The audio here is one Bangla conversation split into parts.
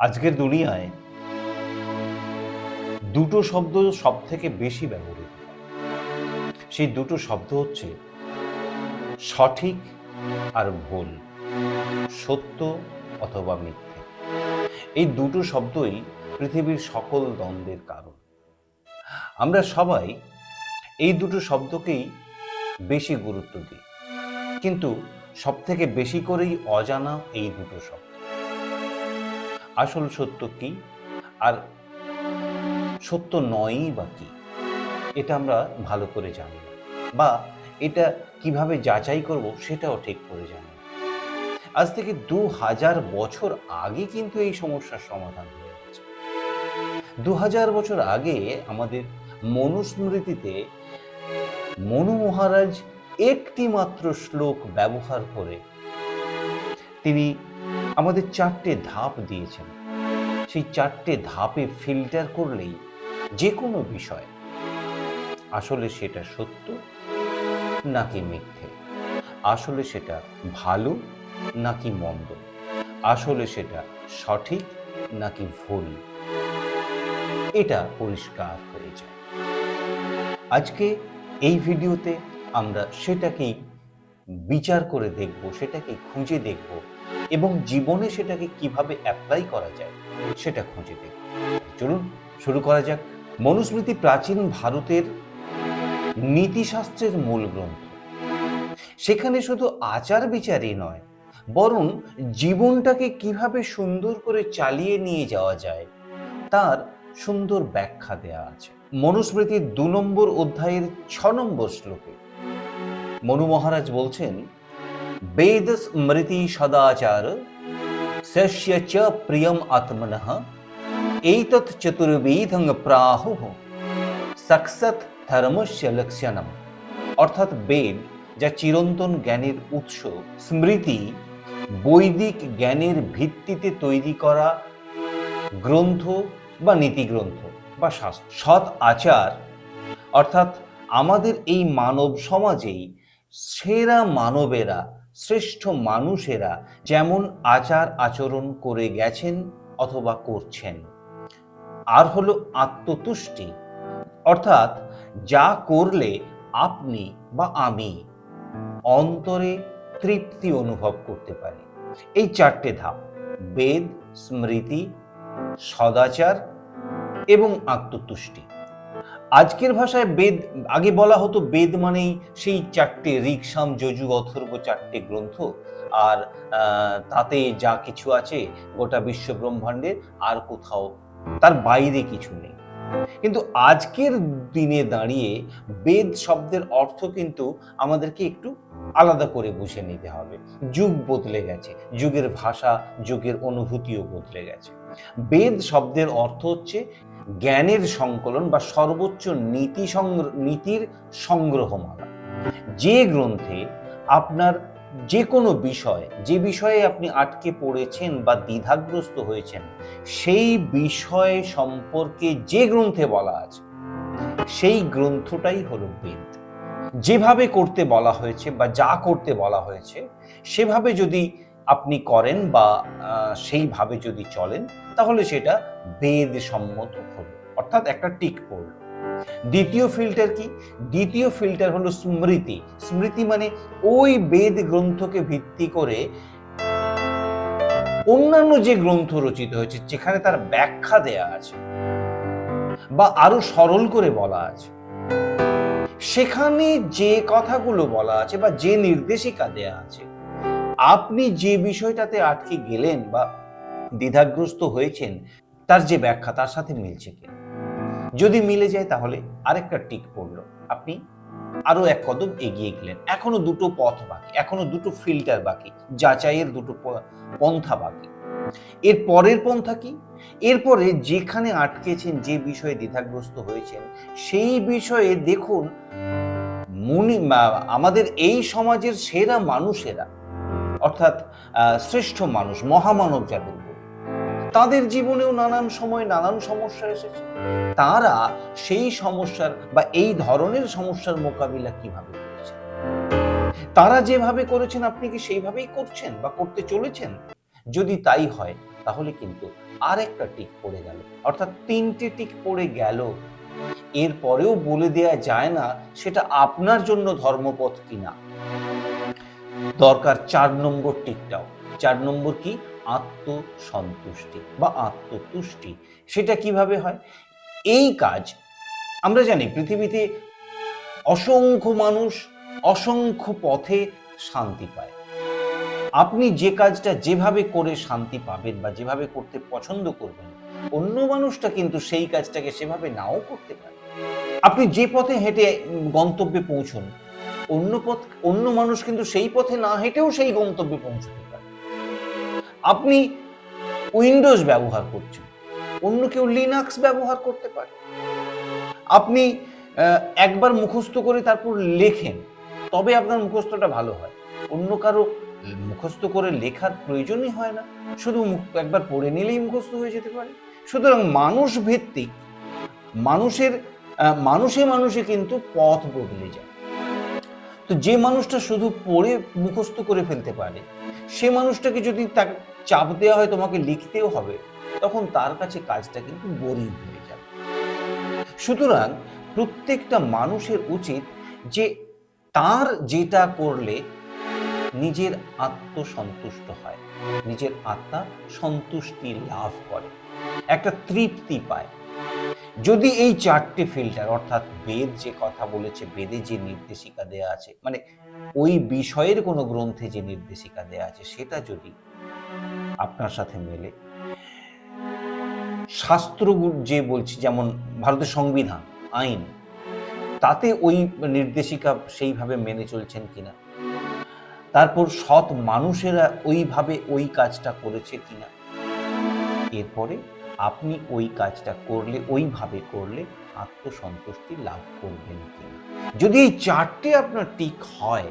আজকের দুনিয়ায় দুটো শব্দ সব থেকে বেশি ব্যবহৃত সেই দুটো শব্দ হচ্ছে সঠিক আর ভুল, সত্য অথবা মিথ্যে। এই দুটো শব্দই পৃথিবীর সকল দ্বন্দ্বের কারণ। আমরা সবাই এই দুটো শব্দকেই বেশি গুরুত্ব দিই। কিন্তু সব থেকে বেশি করেই অজানা এই দুটো শব্দ। আসল সত্য কি? আর সত্য নয়ই বা কি? এটা আমরা ভালো করে জানি না। বা এটা কীভাবে যাচাই করব সেটাও ঠিক করে জানি না। আজ থেকে দু হাজার বছর আগে কিন্তু এই সমস্যার সমাধান হয়ে গেছে। দু হাজার বছর আগে আমাদের মনুস্মৃতিতে মনু মহারাজ একটি মাত্র শ্লোক ব্যবহার করে তিনি আমাদের চারটে ধাপ দিয়েছেন। সেই চারটে ধাপে ফিল্টার করলেই যে কোনো বিষয় আসলে সেটা সত্য নাকি মিথ্যে? আসলে সেটা ভালো নাকি মন্দ? আসলে সেটা সঠিক নাকি ভুল? এটা পরিষ্কার হয়ে যায়। আজকে এই ভিডিওতে আমরা সেটাকেই বিচার করে দেখব, সেটাকে খুঁজে দেখব এবং জীবনে সেটাকে কীভাবে অ্যাপ্লাই করা যায়, সেটা খুঁজে দেখব চলুন, শুরু করা যাক। মনুস্মৃতি প্রাচীন ভারতের নীতিশাস্ত্রের মূল গ্রন্থ। সেখানে শুধু আচার বিচারই নয়, বরং জীবনটাকে কীভাবে সুন্দর করে চালিয়ে নিয়ে যাওয়া যায়, তার সুন্দর ব্যাখ্যা দেয়া আছে। মনুস্মৃতির দু নম্বর অধ্যায়ের ছ নম্বর শ্লোকে। মনু মহারাজ বলছেন স্মৃতি সদাচার সস্য চ প্রিয়ম আত্মনঃ এইতৎ চতুর্বিধং প্রাহু সাকসৎ ধর্মস্য লক্ষ্যণম অর্থাৎ বেদ যা চিরন্তন জ্ঞানের উৎস স্মৃতি বৈদিক জ্ঞানের ভিত্তিতে তৈরি করা গ্রন্থ বা নীতিগ্রন্থ বা শাস্ত্র সৎ আচার অর্থাৎ আমাদের এই মানব সমাজেই সেরা মানবেরা শ্রেষ্ঠ মানুষেরা যেমন আচার আচরণ করে গেছেন অথবা করছেন। আর হলো আত্মতুষ্টি। অর্থাৎ যা করলে আপনি বা আমি অন্তরে তৃপ্তি অনুভব করতে পারি। এই চারটে ধাপ, বেদ, স্মৃতি, সদাচার এবং আত্মতুষ্টি। আজকের ভাষায় বেদ, আগে বলা হতো বেদ মানেই সেই চারটে ঋকসাম যজু অথর্ব চারটে গ্রন্থ। আর তাতে যা কিছু আছে গোটা বিশ্ব ব্রহ্মাণ্ডের, আর কোথাও তার বাইরে কিছু নেই। কিন্তু আজকের দিনে দাঁড়িয়ে বেদ শব্দের অর্থ কিন্তু আমাদেরকে একটু আলাদা করে বুঝে নিতে হবে। যুগ বদলে গেছে, যুগের ভাষা, যুগের অনুভূতিও বদলে গেছে। বেদ শব্দের অর্থ হচ্ছে জ্ঞানের সংকলন বা সর্বোচ্চ নীতি নীতির সংগ্রহমালা। যে গ্রন্থে আপনার যে কোনো বিষয়, যে বিষয়ে আপনি আটকে পড়েছেন বা দ্বিধাগ্রস্ত হয়েছেন, সেই বিষয় সম্পর্কে যে গ্রন্থে বলা আছে, সেই গ্রন্থটাই হলো বেদ। যেভাবে করতে বলা হয়েছে বা যা করতে বলা হয়েছে, সেভাবে যদি আপনি করেন বা সেইভাবে যদি চলেন, তাহলে সেটা বেদ সম্মত হলো। অর্থাৎ একটা টিক পড়ল। দ্বিতীয় ফিল্টার কি? দ্বিতীয় ফিল্টার হলো স্মৃতি। স্মৃতি মানে ওই বেদ গ্রন্থকে ভিত্তি করে অন্যান্য যে গ্রন্থ রচিত হয়েছে, যেখানে তার ব্যাখ্যা দেয়া আছে বা আরও সরল করে বলা আছে সেখানে যে কথাগুলো বলা আছে বা যে নির্দেশিকা দেয়া আছে, আপনি যে বিষয়টাতে আটকে গেলেন বা দ্বিধাগ্রস্ত হয়েছেন, তার যে ব্যাখ্যা তার সাথে মিলছে কিনা যদি মিলে যায় তাহলে আরেকটা টিক পড়ল। আপনি আরও এক কদম এগিয়ে গেলেন। এখনও দুটো পথ বাকি, এখনও দুটো ফিল্টার বাকি, যাচাইয়ের দুটো পন্থা বাকি। এর পরের পন্থা কি? এরপরে যেখানে আটকেছেন, যে বিষয়ে দ্বিধাগ্রস্ত হয়েছেন, সেই বিষয়ে দেখুন, মুনি আমাদের এই সমাজের সেরা মানুষেরা, অর্থাৎ শ্রেষ্ঠ মানুষ, মহামানব যাদের তাদের জীবনেও নানান সময় নানান সমস্যা এসেছে। তারা সেই সমস্যার বা এই ধরনের সমস্যার মোকাবিলা কীভাবে করেছেন তারা যেভাবে করেছেন, আপনি কি সেইভাবেই করছেন বা করতে চলেছেন? যদি তাই হয়, তাহলে কিন্তু আরেকটা টিক পড়ে গেল। অর্থাৎ তিনটে টিক পড়ে গেল। এরপরেও বলে দেয়া যায় না সেটা আপনার জন্য ধর্মপথ কিনা। দরকার চার নম্বর টিকটাও। চার নম্বর কি? আত্মসন্তুষ্টি বা আত্মতুষ্টি। সেটা কীভাবে হয়? এই কাজ আমরা জানি পৃথিবীতে অসংখ্য মানুষ অসংখ্য পথে শান্তি পায়। আপনি যে কাজটা যেভাবে করে শান্তি পাবেন বা যেভাবে করতে পছন্দ করবেন, অন্য মানুষটা কিন্তু সেই কাজটাকে সেভাবে নাও করতে পারে। আপনি যে পথে হেঁটে গন্তব্যে পৌঁছন, অন্য পথ, অন্য মানুষ কিন্তু সেই পথে না হেঁটেও সেই গন্তব্যে পৌঁছতে পারে। আপনি উইন্ডোজ ব্যবহার করছেন, অন্য কেউ লিনাক্স ব্যবহার করতে পারে। আপনি একবার মুখস্থ করে তারপর লেখেন, তবে আপনার মুখস্থটা ভালো হয়। অন্য কারও মুখস্থ করে লেখার প্রয়োজনই হয় না। শুধু একবার পড়ে নিলেই মুখস্থ হয়ে যেতে পারে। সুতরাং মানুষ ভিত্তিক মানুষের মানুষে মানুষে কিন্তু পথ বদলে যায়। তো যে মানুষটা শুধু পড়ে মুখস্থ করে ফেলতে পারে, সে মানুষটাকে যদি তাকে চাপ দেওয়া হয়, তোমাকে লিখতেও হবে, তখন তার কাছে কাজটা কিন্তু বোরিং হয়ে যাবে। সুতরাং প্রত্যেকটা মানুষের উচিত যে তার যেটা করলে নিজের আত্মসন্তুষ্ট হয়। নিজের আত্মা সন্তুষ্টি লাভ করে। একটা তৃপ্তি পায়। যদি এই চারটে ফিল্টার অর্থাৎ বেদ যে কথা বলেছে, বেদে যে নির্দেশিকা দেয়া আছে মানে ওই বিষয়ের কোনো গ্রন্থে যে নির্দেশিকা দেয়া আছে, সেটা যদি আপনার সাথে মেলে। শাস্ত্র যে বলছি, যেমন ভারতের সংবিধান, আইন, তাতে ওই নির্দেশিকা সেইভাবে মেনে চলছেন কিনা? তারপর সৎ মানুষেরা ওইভাবে ওই কাজটা করেছে কিনা। এরপরে আপনি ওই কাজটা করলে, ওইভাবে করলে আত্মসন্তুষ্টি লাভ করবেন কিনা। যদি এই চারটে আপনার টিক হয়,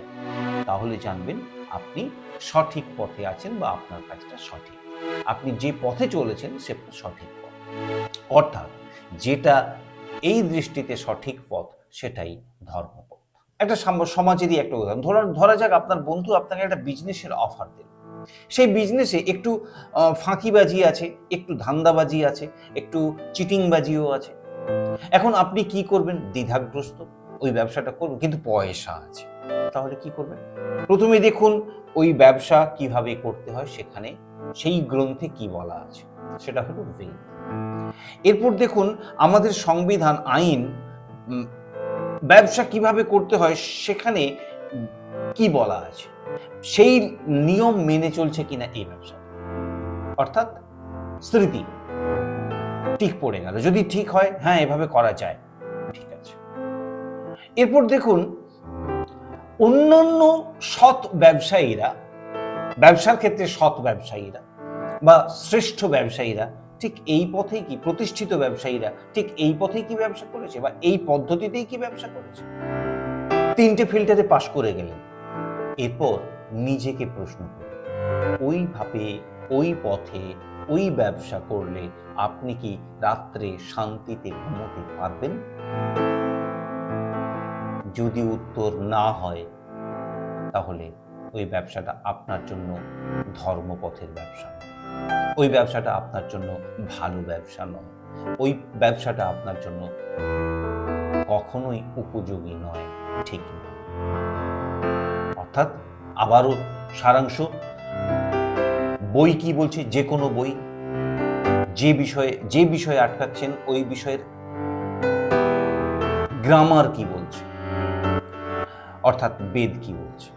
তাহলে জানবেন আপনি সঠিক পথে আছেন বা আপনার কাজটা সঠিক। আপনি যে পথে চলেছেন সেটা সঠিক পথ। অর্থাৎ যেটা এই দৃষ্টিতে সঠিক পথ, সেটাই ধর্মপথ। একটা সাম- সমাজেরই একটা উদাহরণ। ধরা ধরা যাক আপনার বন্ধু আপনাকে একটা বিজনেসের অফার দিল। সেই বিজনেসে একটু ফাঁকিবাজি আছে, একটু ধান্দাবাজি আছে, একটু চিটিংবাজিও আছে। এখন আপনি কি করবেন? দ্বিধাগ্রস্ত, ওই ব্যবসাটা করুন কিন্তু পয়সা আছে। তাহলে কি করবেন? প্রথমে দেখুন, ওই ব্যবসা কীভাবে করতে হয়, সেখানে সেই গ্রন্থে কি বলা আছে। সেটা হলো বেদ এরপর দেখুন, আমাদের সংবিধান, আইন ব্যবসা কীভাবে করতে হয় সেখানে কি বলা আছে? সেই নিয়ম মেনে চলছে কিনা এই ব্যবসা? অর্থাৎ স্মৃতি ঠিক পড়ে গেল। যদি ঠিক হয় হ্যাঁ এভাবে করা যায়। ঠিক আছে। এরপর দেখুন, অন্যান্য সৎ ব্যবসায়ীরা, ব্যবসার ক্ষেত্রে সৎ ব্যবসায়ীরা বা শ্রেষ্ঠ ব্যবসায়ীরা ঠিক এই পথেই কি প্রতিষ্ঠিত ব্যবসায়ীরা ঠিক এই পথেই কি ব্যবসা করেছে বা এই পদ্ধতিতেই কি ব্যবসা করেছে? তিনটে ফিল্টারে পাশ করে গেলেন। এরপর নিজেকে প্রশ্ন করুন ওইভাবে ওই পথে, ওই ব্যবসা করলে আপনি কি রাত্রে শান্তিতে ঘুমোতে পারবেন? যদি উত্তর না হয়, তাহলে ওই ব্যবসাটা আপনার জন্য ধর্মপথের ব্যবসা নয়। ওই ব্যবসাটা আপনার জন্য ভালো ব্যবসা নয়। ওই ব্যবসাটা আপনার জন্য কখনোই উপযোগী নয়। ঠিক। নয় অর্থাৎ আবারও সারাংশ। বই কি বলছে? যে কোনো বই। যে বিষয়ে যে বিষয়ে আটকাচ্ছেন ওই বিষয়ের গ্রামার কি বলছে? অর্থাৎ বেদ কি বলছে?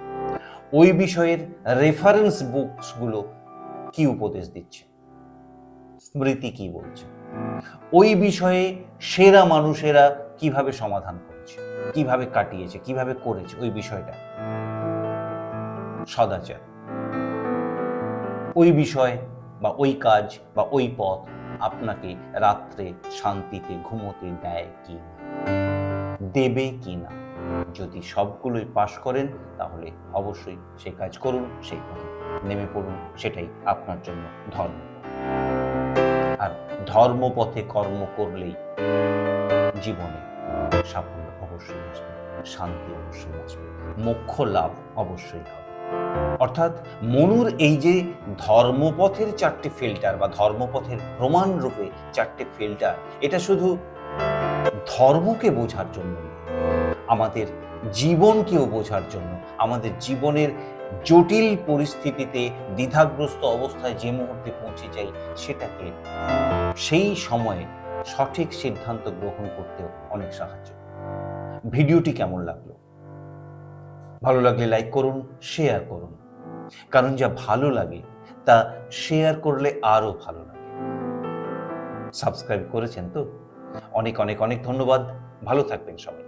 ওই বিষয়ের রেফারেন্স বুকসগুলো কি উপদেশ দিচ্ছে? স্মৃতি কি বলছে? ওই বিষয়ে সেরা মানুষেরা কীভাবে সমাধান করেছে? কীভাবে কাটিয়েছে? কীভাবে করেছে? ওই বিষয়টা। সদাচার। ওই বিষয় বা ওই কাজ বা ওই পথ আপনাকে রাত্রে শান্তিতে ঘুমোতে দেয় কি দেবে কি না? যদি সবগুলোই পাশ করেন, তাহলে অবশ্যই সেই কাজ করুন সেই পথে নেমে পড়ুন, সেটাই আপনার জন্য ধর্ম। আর ধর্মপথে কর্ম করলেই জীবনে সাফল্য অবশ্যই আসবে, শান্তি অবশ্যই আসবে, মোক্ষ লাভ অবশ্যই হবে। অর্থাৎ মনুর এই যে ধর্মপথের চারটি ফিল্টার বা ধর্মপথের প্রমাণ রূপে চারটি ফিল্টার এটা শুধু ধর্মকে বোঝার জন্য আমাদের জীবনকেও বোঝার জন্য, আমাদের জীবনের জটিল পরিস্থিতিতে দ্বিধাগ্রস্ত অবস্থায় যে মুহূর্তে পৌঁছে যাই, সেটাকে সেই সময়ে সঠিক সিদ্ধান্ত গ্রহণ করতেও অনেক সাহায্য ভিডিওটি কেমন লাগল? ভালো লাগলে লাইক করুন, শেয়ার করুন। কারণ যা ভালো লাগে, তা শেয়ার করলে আরও ভালো লাগে। সাবস্ক্রাইব করেছেন তো? অনেক অনেক অনেক ধন্যবাদ। ভালো থাকবেন সবাই।